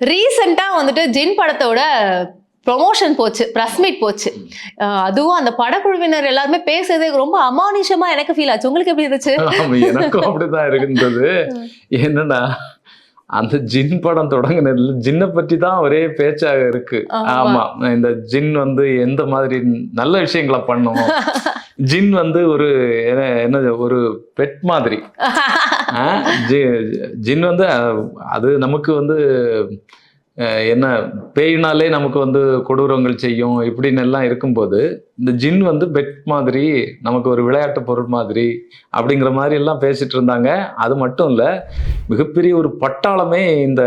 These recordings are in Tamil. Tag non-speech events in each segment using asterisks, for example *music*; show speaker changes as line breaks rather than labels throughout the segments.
ரீசெண்டா வந்துட்டு ஜின் படத்தோட ப்ரொமோஷன் போச்சு ப்ரெஸ் மீட் போச்சு. அதுவும் அந்த படக்குழுவினர் எல்லாருமே பேசுறது ரொம்ப அமானுஷமா எனக்கு ஃபீல் ஆச்சு. உங்களுக்கு எப்படி இருந்துச்சு?
எனக்கும் அப்படிதான் இருந்தது என்னன்னா அந்த ஜின் படம் தொடங்கினதுல ஜின்னை பற்றி தான் ஒரே பேச்சாக இருக்கு.
ஆமா.
இந்த ஜின் வந்து எந்த மாதிரி நல்ல விஷயங்களை பண்ணும்? *laughs* ஜின் வந்து ஒரு என்ன ஒரு பெட் மாதிரி. *laughs* ஜின் வந்து அது நமக்கு வந்து என்ன பேயினாலே நமக்கு வந்து கொடூரங்கள் செய்யும் இப்படின்னு எல்லாம் இருக்கும்போது இந்த ஜின் வந்து பெட் மாதிரி நமக்கு ஒரு விளையாட்டு பொருள் மாதிரி அப்படிங்கிற மாதிரி எல்லாம் பேசிட்டு இருந்தாங்க. அது மட்டும் இல்லை மிகப்பெரிய ஒரு பட்டாளமே இந்த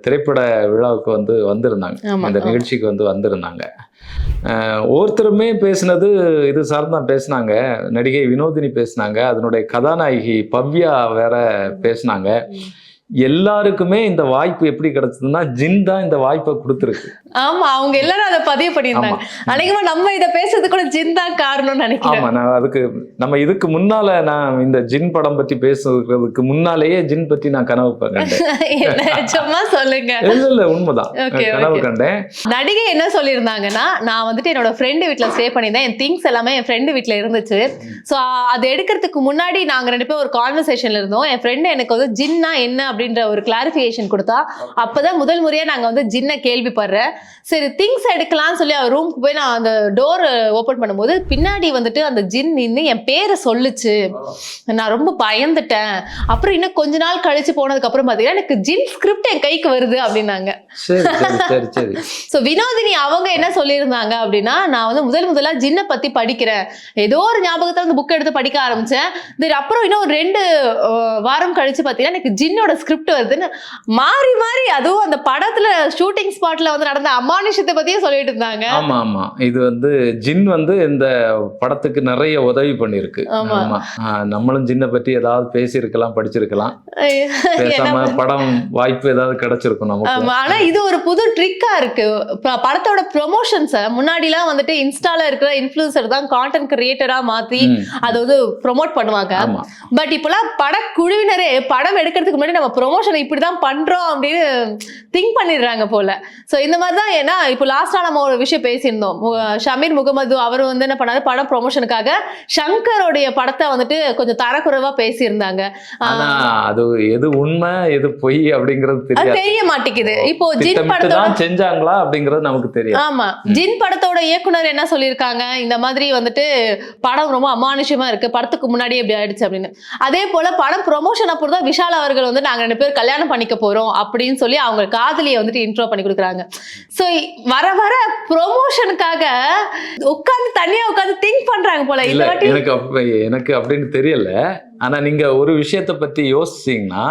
திரைப்பட விழாவுக்கு வந்து வந்திருந்தாங்க.
ஆமா.
நிகழ்ச்சிக்கு வந்து வந்திருந்தாங்க. ஒருத்தருமே பேசினது இது சார்ந்தான் பேசினாங்க. நடிகை வினோதினி பேசினாங்க. அதனுடைய கதாநாயகி பவ்யா வேற பேசினாங்க. எல்லாருக்குமே இந்த வாய்ப்பு எப்படி கிடைச்சதுன்னா ஜின் தான் இந்த வாய்ப்பை கொடுத்துருக்கு.
ஆமா அவங்க எல்லாரும் அதை பதிவு பண்ணியிருந்தாங்க. அநேகமா நம்ம இத பேசுறது கூட ஜின் தான் காரணம்னு நினைக்கிறேன்.
ஆமா நான் அதுக்கு நம்ம இதுக்கு முன்னால நான் இந்த ஜின் படம் பத்தி பேசுறதுக்கு முன்னாலேயே ஜின் பத்தி நான் கனவு கண்டேன்.
என்ன சும்மா சொல்லுங்க.
இல்ல இல்ல உண்மைதான். கனவு. கண்டேன்.
நடிகை என்ன சொல்லியிருந்தாங்கன்னா நான் வந்துட்டு என்னோட ஃப்ரெண்டு வீட்ல ஸ்டே பண்ணியிருந்தேன். என் திங்ஸ் எல்லாமே என் ஃப்ரெண்டு வீட்ல இருந்துச்சு. ஸோ அது எடுக்கிறதுக்கு முன்னாடி நாங்க ரெண்டு பேரும் ஒரு கான்வர்சேஷன்ல இருந்தோம். என் ஃப்ரெண்டு எனக்கு வந்து ஜின்னா என்ன? அப்படின்ற ஒரு கிளாரிஃபிகேஷன் கொடுத்தா அப்பதான் முதல் முறையா நாங்க வந்து ஜின்னை கேள்விப்படுறேன் சரி திங்ஸ் எடுக்கலாம்னு சொல்லி அவர் ரூமுக்கு போய் நான் அந்த டோர் ஓபன் பண்ணும்போது பின்னாடி வந்துட்டு அந்த ஜின் நின்று என் பேரை சொல்லுச்சு. நான் ரொம்ப பயந்துட்டேன். அப்புறம் இன்னும் கொஞ்ச நாள் கழிச்சு போனதுக்கு அப்புறம் பாத்தீங்கன்னா எனக்கு ஜின் ஸ்கிரிப்ட் என் கைக்கு வருது அப்படின்னாங்க. ஸோ *laughs* வினோதினி அவங்க என்ன சொல்லியிருந்தாங்க அப்படின்னா நான் வந்து முதல் முதலா ஜின்னை பத்தி படிக்கிறேன். ஏதோ ஒரு ஞாபகத்துல அந்த புக் எடுத்து படிக்க ஆரம்பிச்சேன். அப்புறம் இன்னும் ஒரு ரெண்டு வாரம் கழிச்சு பார்த்தீங்கன்னா எனக்கு ஜின்னோட ஸ்கிரிப்ட் வருதுன்னு மாறி மாறி அதுவும் அந்த படத்துல ஷூட்டிங் ஸ்பாட்ல வந்து நடந்த அமானுஷத்தை பத்தியே சொல்லிட்டு இருந்தாங்க.
ஆமா ஆமா. இது வந்து ஜின் வந்து இந்த படத்துக்கு நிறைய உதவி பண்ணிருக்கு
ஆமா.
நம்மளும் ஜின்னை பத்தி ஏதாவது பேசியிருக்கலாம் படிச்சிருக்கலாம். பேசாம படம் வாய்ப்பு ஏதாவது கிடைச்சிருக்கும் நமக்கு.
ஆனா இது ஒரு புது ட்ரிக்கா இருக்கு. படத்தோட ப்ரொமோஷன்ஸை முன்னாடிலாம் வந்துட்டு இன்ஸ்டால இருக்கிற இன்ஃபுளுசர் தான் கான்டென்ட் கிரியேட்டரா மாத்தி அதை வந்து ப்ரோமோட் பண்ணுவாங்க. பட் இப்போலாம் படக்குழுவினரே படம் எடுக்கிறதுக்கு முன்னாடி நம்ம ப்ரொமோஷன் இப்படிதான் பண்றோம் அப்படின்னு திங்க் பண்ணிடுறாங்க போல. ஸோ இந்த மாதிரி தான் ஏன்னா இப்போ லாஸ்டா நம்ம ஒரு விஷயம் பேசியிருந்தோம். ஷமீர் முகமது அவர் வந்து என்ன பண்ணாரு? படம் ப்ரொமோஷனுக்காக ஷங்கருடைய படத்தை வந்துட்டு கொஞ்சம் தரக்குறைவா பேசியிருந்தாங்க.
அது எது உண்மை எது பொய் அப்படிங்கிறது
தெரிய மாட்டேங்குது இப்போ ஜின் படத்தோட
தான் செஞ்சாங்களா அப்படிங்கிறது நமக்கு தெரியாது.
ஆமா. ஜின் படத்தோட இயக்குனர் என்ன சொல்லியிருக்காங்க? இந்த மாதிரி வந்துட்டு படம் ரொம்ப அமானுஷமா இருக்கு. படத்துக்கு முன்னாடியே இப்படி ஆயிடுச்சு அப்படின்னு. அதே போல படம் ப்ரொமோஷன் அப்போ தான் விஷால் அவர்கள் வந்து நாங்க ரெண்டு பேரும் கல்யாணம் பண்ணிக்க போறோம் அப்படின்னு சொல்லி அவங்க காதலியை வந்துட்டு இன்ட்ரோ பண்ணி கொடுக்குறாங்க. ஸோ வர வர ப்ரொமோஷனுக்காக உட்காந்து தனியா உட்காந்து திங்க் பண்றாங்க போல.
இல்ல எனக்கு எனக்கு அப்படின்னு தெரியல. ஆனா நீங்க ஒரு விஷயத்தை பத்தி யோசிச்சீங்கன்னா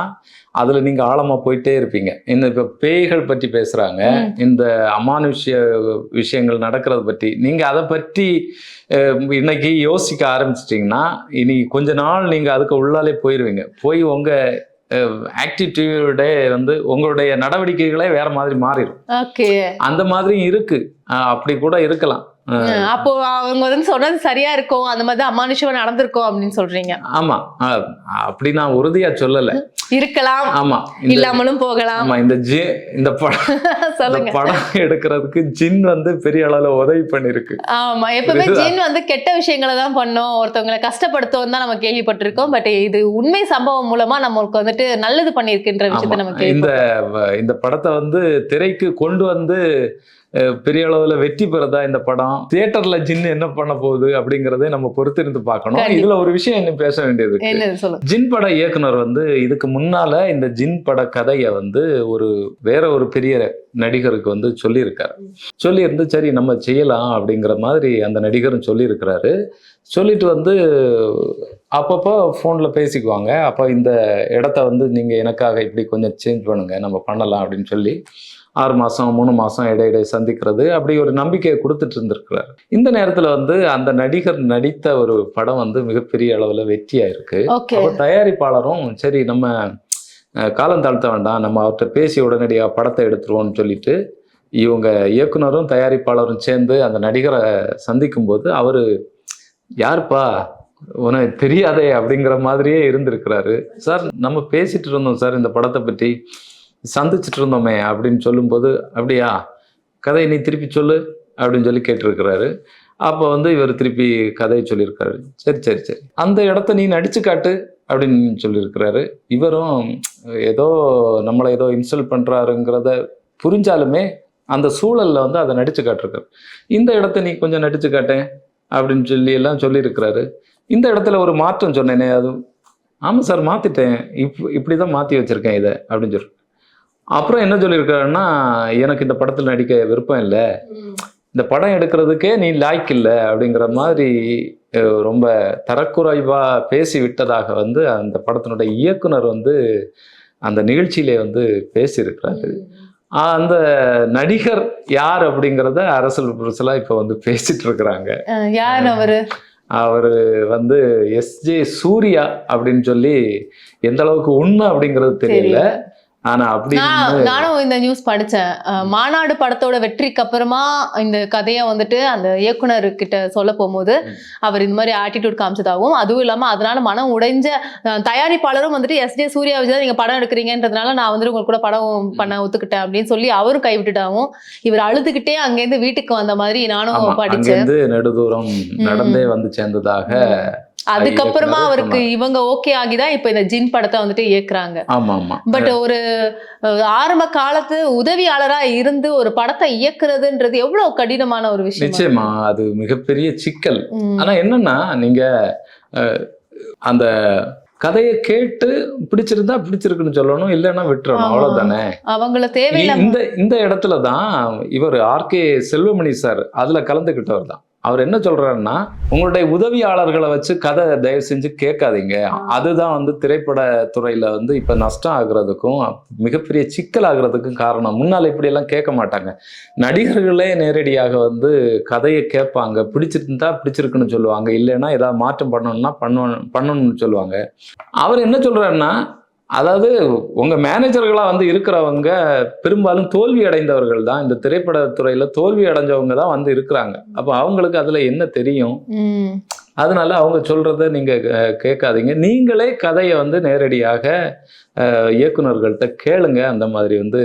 அதுல நீங்க ஆழமா போயிட்டே இருப்பீங்க. இந்த இப்ப பேய்கள் பத்தி பேசுறாங்க. இந்த அமானுஷ்ய விஷயங்கள் நடக்கிறத பத்தி. நீங்க அதை பற்றி இன்னைக்கு யோசிக்க ஆரம்பிச்சிட்டிங்கன்னா இனி கொஞ்ச நாள் நீங்க அதுக்கு உள்ளாலே போயிருவீங்க. போய் உங்க ஆக்டிவிட்டியோட வந்து உங்களுடைய நடவடிக்கைகளே வேற மாதிரி மாறிடும்.
ஓகே
அந்த மாதிரியும் இருக்கு. அப்படி கூட இருக்கலாம்.
அப்போ அவங்க வந்து சொன்னது சரியா இருக்கும். அந்த மாதிரி அமானுஷமா நடந்திருக்கும் அப்படின்னு சொல்றீங்க.
ஆமா. அப்படி நான் உறுதியா சொல்லல.
இருக்கலாம்.
ஆமா.
இல்லாமலும் போகலாம்.
ஆமா இந்த ஜி இந்த படம் *laughs* படம் எடுக்கிறதுக்கு ஜின் வந்து பெரிய அளவுல உதவி பண்ணிருக்கு.
ஆமா. எப்பவுமே? ஜின் வந்து கெட்ட விஷயங்களை தான் பண்ணும். ஒருத்தவங்களை கஷ்டப்படுத்தும் தான் நம்ம கேள்விப்பட்டிருக்கோம். பட் இது உண்மை சம்பவம் மூலமா நம்மளுக்கு வந்துட்டு நல்லது பண்ணிருக்குன்ற விஷயத்தை. நம்ம
இந்த இந்த படத்தை வந்து திரைக்கு கொண்டு வந்து பெரிய அளவுல வெற்றி பெறதா இந்த படம்? தியேட்டர்ல ஜின் என்ன பண்ண போகுது அப்படிங்கறதை நம்ம பொறுத்திருந்து பார்க்கணும். இதுல ஒரு விஷயம் இன்னும் பேச வேண்டியது ஜின் பட இயக்குனர் வந்து இதுக்கு முன்னால இந்த ஜின் பட கதையை வந்து ஒரு வேற ஒரு பெரிய நடிகருக்கு வந்து சொல்லியிருக்காரு. சொல்லியிருந்து சரி நம்ம செய்யலாம் அப்படிங்கிற மாதிரி அந்த நடிகரும் சொல்லியிருக்கிறாரு. சொல்லிட்டு வந்து அப்பப்போ ஃபோனில் பேசிக்குவாங்க. அப்போ இந்த இடத்த வந்து நீங்கள் எனக்காக இப்படி கொஞ்சம் சேஞ்ச் பண்ணுங்க நம்ம பண்ணலாம் அப்படின்னு சொல்லி ஆறு மாதம் மூணு மாதம் இடையிடை சந்திக்கிறது. அப்படி ஒரு நம்பிக்கையை கொடுத்துட்டு இருந்திருக்கிறார். இந்த நேரத்தில் வந்து அந்த நடிகர் நடித்த ஒரு படம் வந்து மிகப்பெரிய அளவில் வெற்றியாயிருக்கு. அப்போ தயாரிப்பாளரும் சரி நம்ம காலம் தாழ்த்த வேண்டாம். நம்ம அவர்கிட்ட பேசி உடனடியாக படத்தை எடுத்துருவோம்னு சொல்லிட்டு இவங்க இயக்குனரும் தயாரிப்பாளரும் சேர்ந்து அந்த நடிகரை சந்திக்கும்போது அவர் யாருப்பா? உனக்கு தெரியாதே அப்படிங்கிற மாதிரியே இருந்திருக்கிறாரு. சார் நம்ம பேசிட்டு இருந்தோம் சார் இந்த படத்தை பற்றி. சந்திச்சுட்டு இருந்தோமே அப்படின்னு சொல்லும்போது அப்படியா? கதையை நீ திருப்பி சொல்லு அப்படின்னு சொல்லி கேட்டிருக்கிறாரு. அப்போ வந்து இவர் திருப்பி கதையை சொல்லியிருக்காரு. சரி சரி சரி. அந்த இடத்த நீ நடிச்சு காட்டு அப்படின்னு சொல்லியிருக்கிறாரு. இவரும் ஏதோ நம்மளை ஏதோ இன்சல்ட் பண்ணுறாருங்கிறத புரிஞ்சாலுமே அந்த சூழலில் வந்து அதை நடித்து காட்டிருக்காரு. இந்த இடத்த நீ கொஞ்சம் நடித்து காட்டேன் அப்படின்னு சொல்லி எல்லாம் சொல்லியிருக்கிறாரு. இந்த இடத்துல ஒரு மாற்றம் சொன்னேனே அது ஆமாம் சார் மாற்றிட்டேன் இப் இப்படி தான் மாற்றி வச்சுருக்கேன் இதை அப்படின்னு சொல்லி அப்புறம் என்ன சொல்லியிருக்காருன்னா எனக்கு இந்த படத்தில் நடிக்க விருப்பம் இல்லை. இந்த படம் எடுக்கிறதுக்கே நீ லாய்க்கு இல்லை. அப்படிங்கிற மாதிரி ரொம்ப தரக்குறைவா பேசி விட்டதாக வந்து அந்த படத்தினுடைய இயக்குனர் வந்து அந்த நிகழ்ச்சியிலே வந்து பேசியிருக்கிறாரு. அந்த நடிகர் யார் அப்படிங்கிறத அரசல் புரசலா இப்போ வந்து பேசிட்டு இருக்கிறாங்க.
யார் அவரு?
அவர் வந்து எஸ்ஜே சூர்யா அப்படின்னு சொல்லி எந்த அளவுக்கு உண்மை அப்படிங்கிறது தெரியல. ஆனா அப்படி
நான் நானும் இந்த நியூஸ் படிச்சேன். மாநாடு படத்தோட வெற்றிக்கு அப்புறமா இந்த கதையை வந்துட்டு அந்த இயக்குனர் கிட்ட சொல்ல போகும்போது அவர் இந்த மாதிரி ஆட்டிடியூட் காமிச்சதாகவும் அதுவும் இல்லாம அதனால மனம் உடைஞ்ச தயாரிப்பாளரும் வந்துட்டு எஸ் ஜே சூர்யா வச்சு தான் நீங்க படம் எடுக்கிறீங்கன்றதுனால நான் வந்துட்டு உங்க கூட படம் பண்ண ஒத்துக்கிட்டேன் அப்படின்னு சொல்லி அவரும் கைவிட்டுட்டாவும் இவர் அழுதுகிட்டே அங்கேருந்து வீட்டுக்கு வந்த மாதிரி நானும் படிச்சேன்.
நெடுதூரம் நடந்தே வந்து சேர்ந்ததாக
அதுக்கப்புறமா அவருக்கு இவங்க ஓகே ஆகிதான் இப்ப இந்த ஜின் படத்தை வந்துட்டு இயக்குறாங்க.
ஆமா ஆமா.
பட் ஒரு ஆரம்ப காலத்து உதவியாளரா இருந்து ஒரு படத்தை இயக்குறதுன்றது எவ்வளவு கடினமான ஒரு விஷயம்?
நிச்சயமா அது மிகப்பெரிய சிக்கல். ஆனா என்னன்னா நீங்க அந்த கதையை கேட்டு பிடிச்சிருந்தா பிடிச்சிருக்குன்னு சொல்லணும் இல்லைன்னா விட்டுறணும். அவ்வளவுதானே?
அவங்கள தேவையில்லாம.
இந்த இந்த இடத்துல தான் இவர் ஆர்கே செல்வமணி சார் அதுல கலந்துக்கிட்டவர் தான். அவர் என்ன சொல்றாருன்னா உங்களுடைய உதவியாளர்களை வச்சு கதை தயவு செஞ்சு கேட்காதீங்க. அதுதான் வந்து திரைப்பட துறையில வந்து இப்ப நஷ்டம் ஆகுறதுக்கும் மிகப்பெரிய சிக்கல் ஆகுறதுக்கும் காரணம். முன்னால இப்படி எல்லாம் கேட்க மாட்டாங்க. நடிகர்களே நேரடியாக வந்து கதையை கேட்பாங்க. பிடிச்சிருந்தா பிடிச்சிருக்குன்னு சொல்லுவாங்க. இல்லைன்னா ஏதாவது மாற்றம் பண்ணணும்னா பண்ணணும் பண்ணணும்னு சொல்லுவாங்க. அவர் என்ன சொல்றாருன்னா அதாவது உங்க மேனேஜர்களா வந்து இருக்கிறவங்க பெரும்பாலும் தோல்வி அடைந்தவர்கள் தான். இந்த திரைப்பட துறையில தோல்வி அடைஞ்சவங்க தான் வந்து இருக்கிறாங்க. அப்ப அவங்களுக்கு அதுல என்ன தெரியும்? அதனால அவங்க சொல்றத நீங்க அஹ், கேட்காதீங்க. நீங்களே கதையை வந்து நேரடியாக அஹ், இயக்குனர்கள்ட்ட கேளுங்க. அந்த மாதிரி வந்து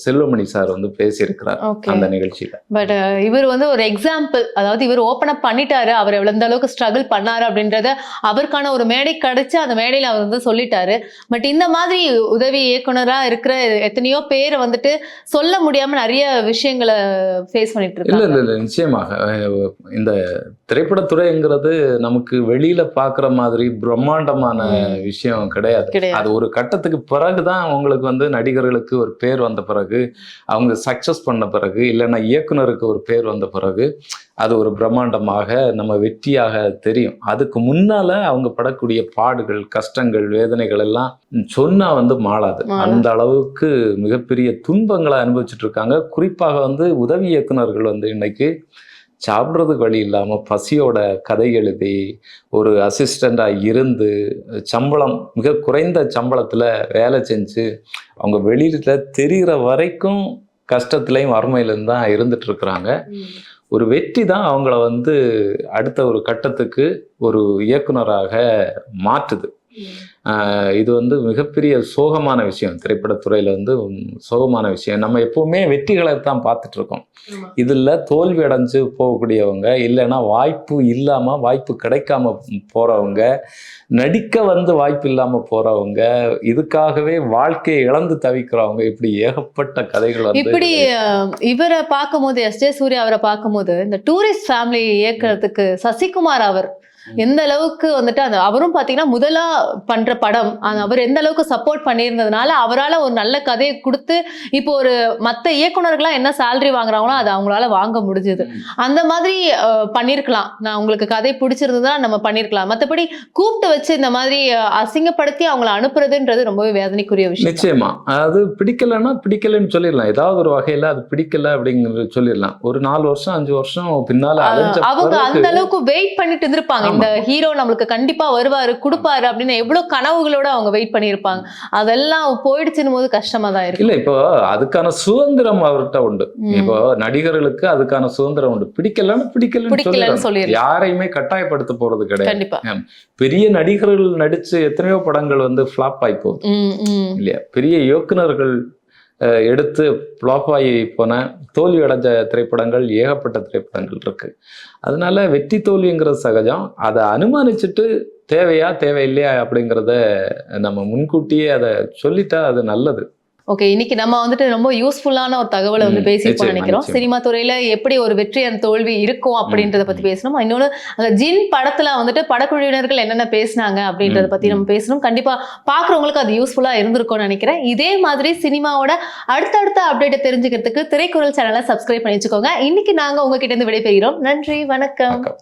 செல்வமணி சார் வந்து பேசியிருக்கிறார் அந்த நிகழ்ச்சியில.
பட் இவர் வந்து ஒரு எக்ஸாம்பிள். அதாவது இவர் ஓப்பன் அப் பண்ணிட்டாரு. அவர் எந்த அளவுக்கு ஸ்ட்ரகிள் பண்ணாரு அப்படின்றத அவருக்கான ஒரு மேடை கிடைச்சு அந்த மேடையில அவர் வந்து சொல்லிட்டாரு. பட் இந்த மாதிரி உதவி இயக்குனரா இருக்கிற எத்தனையோ பேர் வந்துட்டு சொல்ல முடியாம நிறைய விஷயங்களை ஃபேஸ் பண்ணிட்டு இருக்காங்க
இல்ல இல்ல. நிச்சயமாக. இந்த திரைப்படத்துறைங்கிறது நமக்கு வெளியில பாக்குற மாதிரி பிரம்மாண்டமான. விஷயம் கிடையாது. அது ஒரு கட்டத்துக்கு பிறகுதான் அவங்களுக்கு வந்து நடிகர்களுக்கு ஒரு பேர் வந்த பிறகு அவங்க சக்சஸ் பண்ண பிறகு இல்லைன்னா இயக்குனருக்கு ஒரு பேர் வந்த பிறகு அது ஒரு பிரம்மாண்டமாக நம்ம வெற்றியாக தெரியும். அதுக்கு முன்னால அவங்க படக்கூடிய பாடுகள் கஷ்டங்கள் வேதனைகள் எல்லாம் சொன்னா வந்து மாளாது. அந்த அளவுக்கு மிகப்பெரிய துன்பங்களை அனுபவிச்சுட்டு இருக்காங்க. குறிப்பாக வந்து உதவி இயக்குனர்கள் வந்து இன்னைக்கு சாப்பிட்றதுக்கு வழி இல்லாமல் பசியோட கதை எழுதி ஒரு அசிஸ்டண்டாக இருந்து சம்பளம் மிக குறைந்த சம்பளத்தில் வேலை செஞ்சு அவங்க வெளியில் தெரிகிற வரைக்கும் கஷ்டத்துலையும் வறுமையிலும் தான் இருந்துட்டு இருக்கிறாங்க. ஒரு வெற்றி தான் அவங்கள வந்து அடுத்த ஒரு கட்டத்துக்கு ஒரு இயக்குனராக மாற்றுது. இது வந்து மிகப்பெரிய சோகமான விஷயம். திரைப்படத்துறையில வந்து சோகமான விஷயம். நம்ம எப்பவுமே வெற்றிகளை தான் பார்த்துட்டு இருக்கோம் இதுல தோல்வி அடைஞ்சு போகக்கூடியவங்க இல்லைன்னா வாய்ப்பு இல்லாம வாய்ப்பு கிடைக்காம போறவங்க நடிக்க வந்து வாய்ப்பு இல்லாம போறவங்க இதுக்காகவே வாழ்க்கையை இழந்து தவிக்கிறவங்க இப்படி ஏகப்பட்ட கதைகள்
இப்படி இவரை பார்க்கும்போது எஸ். ஜே. சூர்யா அவரை பார்க்கும்போது இந்த டூரிஸ்ட் ஃபேமிலி இயக்கிறதுக்கு சசிகுமார் அவர் எந்த அளவுக்கு வந்துட்டு அந்த அவரும் பாத்தீங்கன்னா முதலா பண்ற படம் அவர் எந்த அளவுக்கு சப்போர்ட் பண்ணியிருந்ததுனால அவரால ஒரு நல்ல கதையை கொடுத்து இப்போ ஒரு மத்த இயக்குனர்கள்லாம் என்ன சேலரி வாங்குறாங்களோ அதை அவங்களால வாங்க முடிஞ்சது. அந்த மாதிரி அஹ், பண்ணிருக்கலாம். நான் உங்களுக்கு கதை பிடிச்சிருந்ததா நம்ம பண்ணிருக்கலாம். மத்தபடி கூப்பிட்டு வச்சு இந்த மாதிரி அசிங்கப்படுத்தி அவங்கள அனுப்புறதுன்றது ரொம்பவே வேதனைக்குரிய விஷயம்.
நிச்சயமா. அது பிடிக்கலைன்னா பிடிக்கலைன்னு சொல்லிடலாம். ஏதாவது ஒரு வகையில அது பிடிக்கல அப்படிங்கிறது சொல்லிடலாம். ஒரு நாலு வருஷம் அஞ்சு வருஷம் பின்னால
அவங்க அந்த அளவுக்கு வெயிட் பண்ணிட்டு இருந்திருப்பாங்க. இந்த ஹீரோ நம்மளுக்கு கண்டிப்பா வருவாரு கொடுப்பாரு அப்படின்னு எவ்வளவு கனவுகளோட அவங்க வெயிட் பண்ணியிருப்பாங்க. அதெல்லாம் போயிடுச்சுன்னு போது கஷ்டமா தான் இருக்கு.
இல்ல இப்போ அதுக்கான சுதந்திரம் அவர்கிட்ட உண்டு. இப்போ நடிகர்களுக்கு அதுக்கான சுதந்திரம் உண்டு. பிடிக்கலன்னு பிடிக்கலன்னு. சொல்லிடலாம். யாரையுமே கட்டாயப்படுத்த போறது கிடையாது.
கண்டிப்பா.
பெரிய நடிகர்கள் நடிச்சு எத்தனையோ படங்கள் வந்து ஃபிளாப் ஆகி போகுது. இல்லையா? பெரிய இயக்குனர்கள் எடுத்து ஃப்ளாப் ஆகி போன தோல்வி அடைஞ்ச திரைப்படங்கள் ஏகப்பட்ட திரைப்படங்கள் இருக்குது அதனால வெற்றி தோல்விங்கிறது சகஜம். அதை அனுமானிச்சுட்டு தேவையா தேவையில்லையா அப்படிங்கிறத நம்ம முன்கூட்டியே அதை சொல்லிட்டா அது நல்லது.
ஓகே இன்னைக்கு நம்ம வந்துட்டு ரொம்ப யூஸ்ஃபுல்லான ஒரு தகவலை வந்து
நிச்சயமா,
நினைக்கிறோம். சினிமா துறையில எப்படி ஒரு வெற்றி அந்த தோல்வி இருக்கும் அப்படின்றத பத்தி பேசணும்? இன்னொன்னு அந்த ஜின் படத்துல வந்துட்டு படக்குழுவினர்கள் என்னென்ன பேசினாங்க அப்படின்றத பத்தி நம்ம பேசணும். கண்டிப்பா பாக்குறவங்களுக்கு அது யூஸ்ஃபுல்லா இருந்திருக்கும்னு நினைக்கிறேன். இதே மாதிரி சினிமாவோட அடுத்தடுத்த அப்டேட்டை தெரிஞ்சுக்கிறதுக்கு திரைக்குறள் சேனலை சப்ஸ்கிரைப் பண்ணி வச்சுக்கோங்க. இன்னைக்கு நாங்க உங்ககிட்ட இருந்து விடைபெறுகிறோம். நன்றி
வணக்கம்.